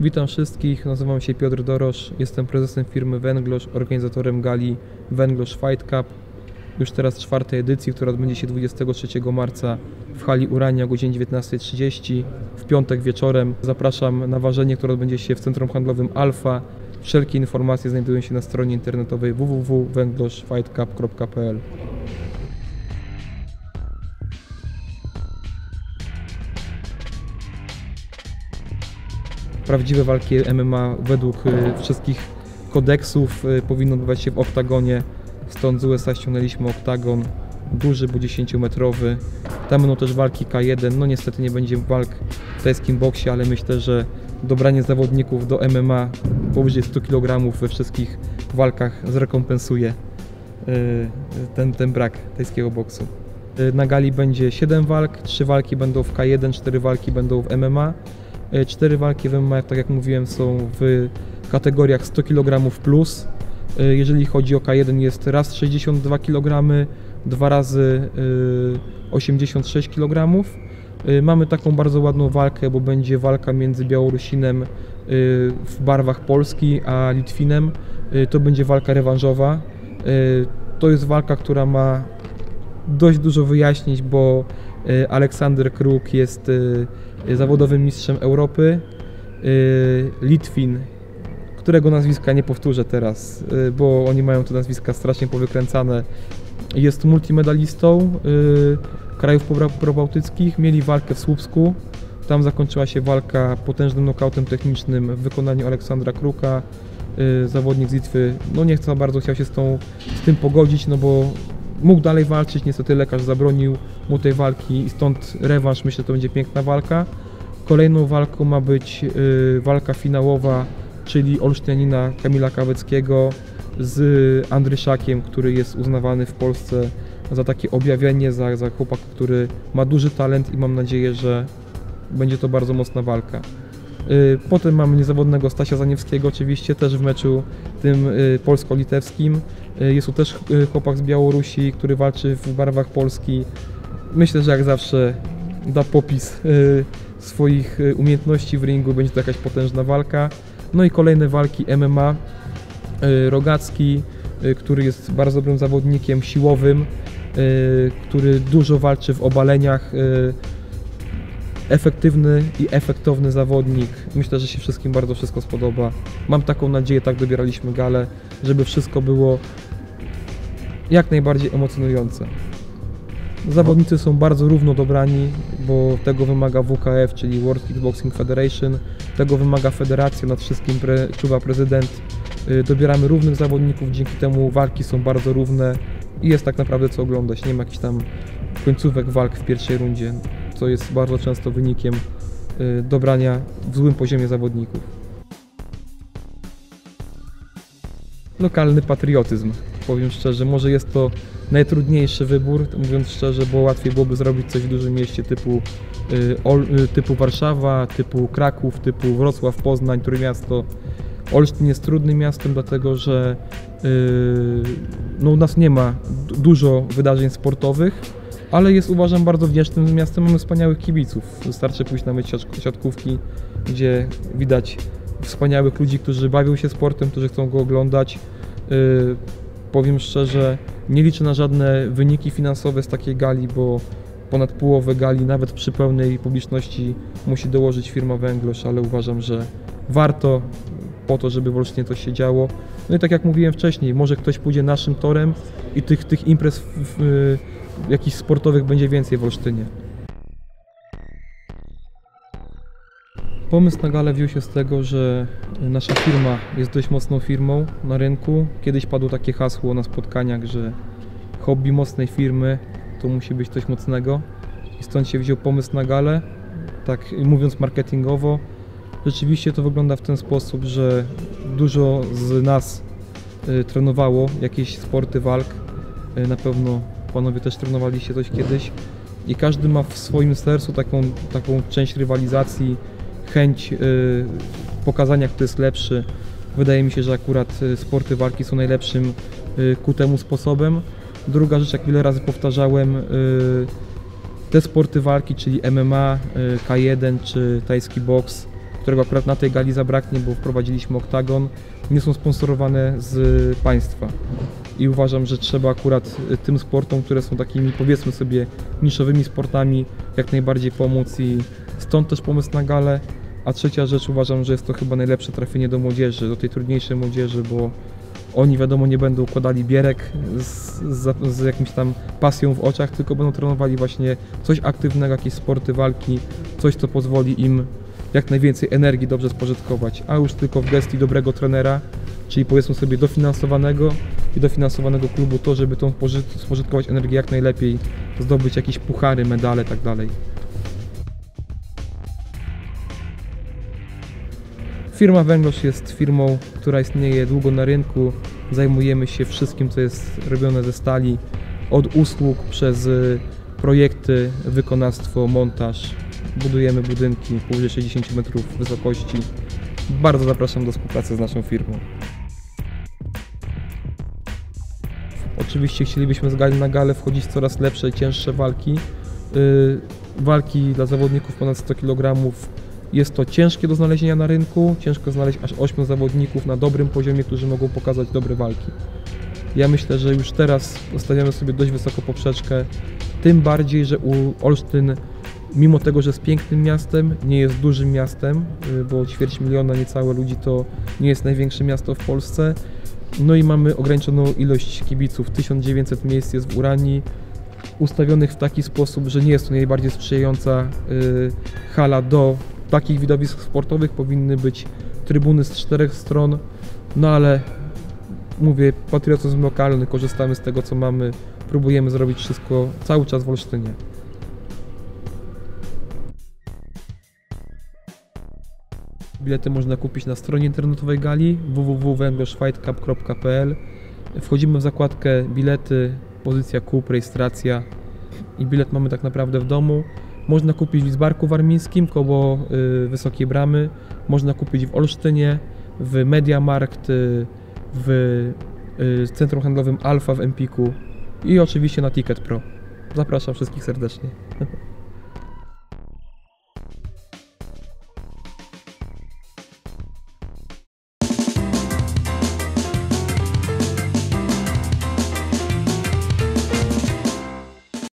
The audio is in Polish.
Witam wszystkich, nazywam się Piotr Dorosz, jestem prezesem firmy Węglosz, organizatorem gali Węglosz Fight Cup. Już teraz czwartej edycji, która odbędzie się 23 marca w hali Urania o godzinie 19.30. W piątek wieczorem zapraszam na ważenie, które odbędzie się w centrum handlowym Alfa. Wszelkie informacje znajdują się na stronie internetowej www.węgloszfightcup.pl Prawdziwe walki MMA według y, wszystkich kodeksów y, powinny odbywać się w oktagonie. Stąd z USA ściągnęliśmy oktagon duży, bo 10-metrowy. Tam będą też walki K1. No niestety nie będzie walk w tajskim boksie, ale myślę, że dobranie zawodników do MMA powyżej 100 kg we wszystkich walkach zrekompensuje y, ten, ten brak tajskiego boksu. Na gali będzie 7 walk, 3 walki będą w K1, 4 walki będą w MMA. Y, Cztery walki w MMA, tak jak mówiłem, są w kategoriach 100 kg plus. Y, Jeżeli chodzi o K1 jest raz 62 kg, dwa razy y, 86 kg. Y, Mamy taką bardzo ładną walkę, bo będzie walka między Białorusinem w barwach Polski a Litwinem. To będzie walka rewanżowa. To jest walka, która ma dość dużo wyjaśnić, bo y, Aleksander Kruk jest y, zawodowym mistrzem Europy. Y, Litwin, którego nazwiska nie powtórzę teraz, bo oni mają te nazwiska strasznie powykręcane, jest multimedalistą krajów probałtyckich. Mieli walkę w Słupsku. Tam zakończyła się walka potężnym nokautem technicznym w wykonaniu Aleksandra Kruka. Zawodnik z Litwy no nie za bardzo chciał się z, tą, z tym pogodzić, no bo mógł dalej walczyć, niestety lekarz zabronił mu tej walki i stąd rewanż, myślę, to będzie piękna walka. Kolejną walką ma być y, walka finałowa, czyli Olsztynina Kamila Kaweckiego z Andryszakiem, który jest uznawany w Polsce za takie objawienie, za, za chłopaka, który ma duży talent i mam nadzieję, że będzie to bardzo mocna walka. Y, Potem mamy niezawodnego Stasia Zaniewskiego, oczywiście też w meczu tym y, polsko-litewskim. Y, Jest tu też y, chłopak z Białorusi, który walczy w barwach Polski. Myślę, że jak zawsze da popis y, swoich umiejętności w ringu, będzie to jakaś potężna walka. No i kolejne walki MMA. Rogacki, który jest bardzo dobrym zawodnikiem siłowym, który dużo walczy w obaleniach. Efektywny i efektowny zawodnik. Myślę, że się wszystkim bardzo wszystko spodoba. Mam taką nadzieję, tak dobieraliśmy galę, żeby wszystko było jak najbardziej emocjonujące. Zawodnicy są bardzo równo dobrani, bo tego wymaga WKF, czyli World Kickboxing Federation, tego wymaga federacja, nad wszystkim pre, czuwa prezydent. Y, Dobieramy równych zawodników, dzięki temu walki są bardzo równe i jest tak naprawdę co oglądać. Nie ma jakichś tam końcówek walk w pierwszej rundzie, co jest bardzo często wynikiem y, dobrania w złym poziomie zawodników. Lokalny patriotyzm, powiem szczerze. Może jest to najtrudniejszy wybór, mówiąc szczerze, bo łatwiej byłoby zrobić coś w dużym mieście typu, y, y, typu Warszawa, typu Kraków, typu Wrocław, Poznań, Trójmiasto. Olsztyn jest trudnym miastem, dlatego że y, no, u nas nie ma du- dużo wydarzeń sportowych, ale jest uważam bardzo wdzięcznym miastem, mamy wspaniałych kibiców. Wystarczy pójść na mecz siatk- siatkówki, gdzie widać wspaniałych ludzi, którzy bawią się sportem, którzy chcą go oglądać. Powiem szczerze, nie liczę na żadne wyniki finansowe z takiej gali, bo ponad połowę gali, nawet przy pełnej publiczności, musi dołożyć firma Węglosz, ale uważam, że warto po to, żeby w Olsztynie to się działo. No i tak jak mówiłem wcześniej, może ktoś pójdzie naszym torem i tych, tych imprez w, w, jakichś sportowych będzie więcej w Olsztynie. Pomysł na galę wziął się z tego, że nasza firma jest dość mocną firmą na rynku. Kiedyś padło takie hasło na spotkaniach, że hobby mocnej firmy to musi być coś mocnego. I stąd się wziął pomysł na galę. Tak mówiąc marketingowo, rzeczywiście to wygląda w ten sposób, że dużo z nas y, trenowało jakieś sporty walk. Y, na pewno panowie też trenowaliście coś kiedyś. I każdy ma w swoim sercu taką, taką część rywalizacji, chęć y, pokazania, kto jest lepszy. Wydaje mi się, że akurat y, sporty walki są najlepszym y, ku temu sposobem. Druga rzecz, jak wiele razy powtarzałem, te sporty walki, czyli MMA, y, K1 czy tajski boks, którego akurat na tej gali zabraknie, bo wprowadziliśmy oktagon, nie są sponsorowane z państwa. I uważam, że trzeba akurat tym sportom, które są takimi powiedzmy sobie niszowymi sportami, jak najbardziej pomóc i stąd też pomysł na galę. A trzecia rzecz uważam, że jest to chyba najlepsze trafienie do młodzieży, do tej trudniejszej młodzieży, bo oni wiadomo nie będą układali bierek z, z, z jakimś tam pasją w oczach, tylko będą trenowali właśnie coś aktywnego, jakieś sporty walki, coś co pozwoli im jak najwięcej energii dobrze spożytkować, a już tylko w gestii dobrego trenera, czyli powiedzmy sobie dofinansowanego i dofinansowanego klubu to, żeby tą pożyt- spożytkować energię jak najlepiej, zdobyć jakieś puchary, medale tak Firma Węglosz jest firmą, która istnieje długo na rynku. Zajmujemy się wszystkim, co jest robione ze stali, od usług przez y, projekty, wykonawstwo, montaż. Budujemy budynki powyżej 60 metrów wysokości. Bardzo zapraszam do współpracy z naszą firmą. Oczywiście chcielibyśmy z gali na galę wchodzić w coraz lepsze, cięższe walki. Yy, walki dla zawodników ponad 100 kg jest to ciężkie do znalezienia na rynku. Ciężko znaleźć aż 8 zawodników na dobrym poziomie, którzy mogą pokazać dobre walki. Ja myślę, że już teraz stawiamy sobie dość wysoką poprzeczkę. Tym bardziej, że u Olsztyn, mimo tego, że jest pięknym miastem, nie jest dużym miastem, y, bo ćwierć miliona niecałe ludzi to nie jest największe miasto w Polsce. No i mamy ograniczoną ilość kibiców. 1900 miejsc jest w Uranii, ustawionych w taki sposób, że nie jest to najbardziej sprzyjająca y, hala do takich widowisk sportowych. Powinny być trybuny z czterech stron, no ale mówię, patriotyzm lokalny, korzystamy z tego, co mamy, próbujemy zrobić wszystko cały czas w Olsztynie. Bilety można kupić na stronie internetowej gali www.węgloszfightcup.pl Wchodzimy w zakładkę bilety, pozycja kup, rejestracja i bilet mamy tak naprawdę w domu. Można kupić w Izbarku Warmińskim koło y, Wysokiej Bramy, można kupić w Olsztynie, w Mediamarkt, y, w y, centrum handlowym Alfa w Empiku i oczywiście na Ticket Pro. Zapraszam wszystkich serdecznie.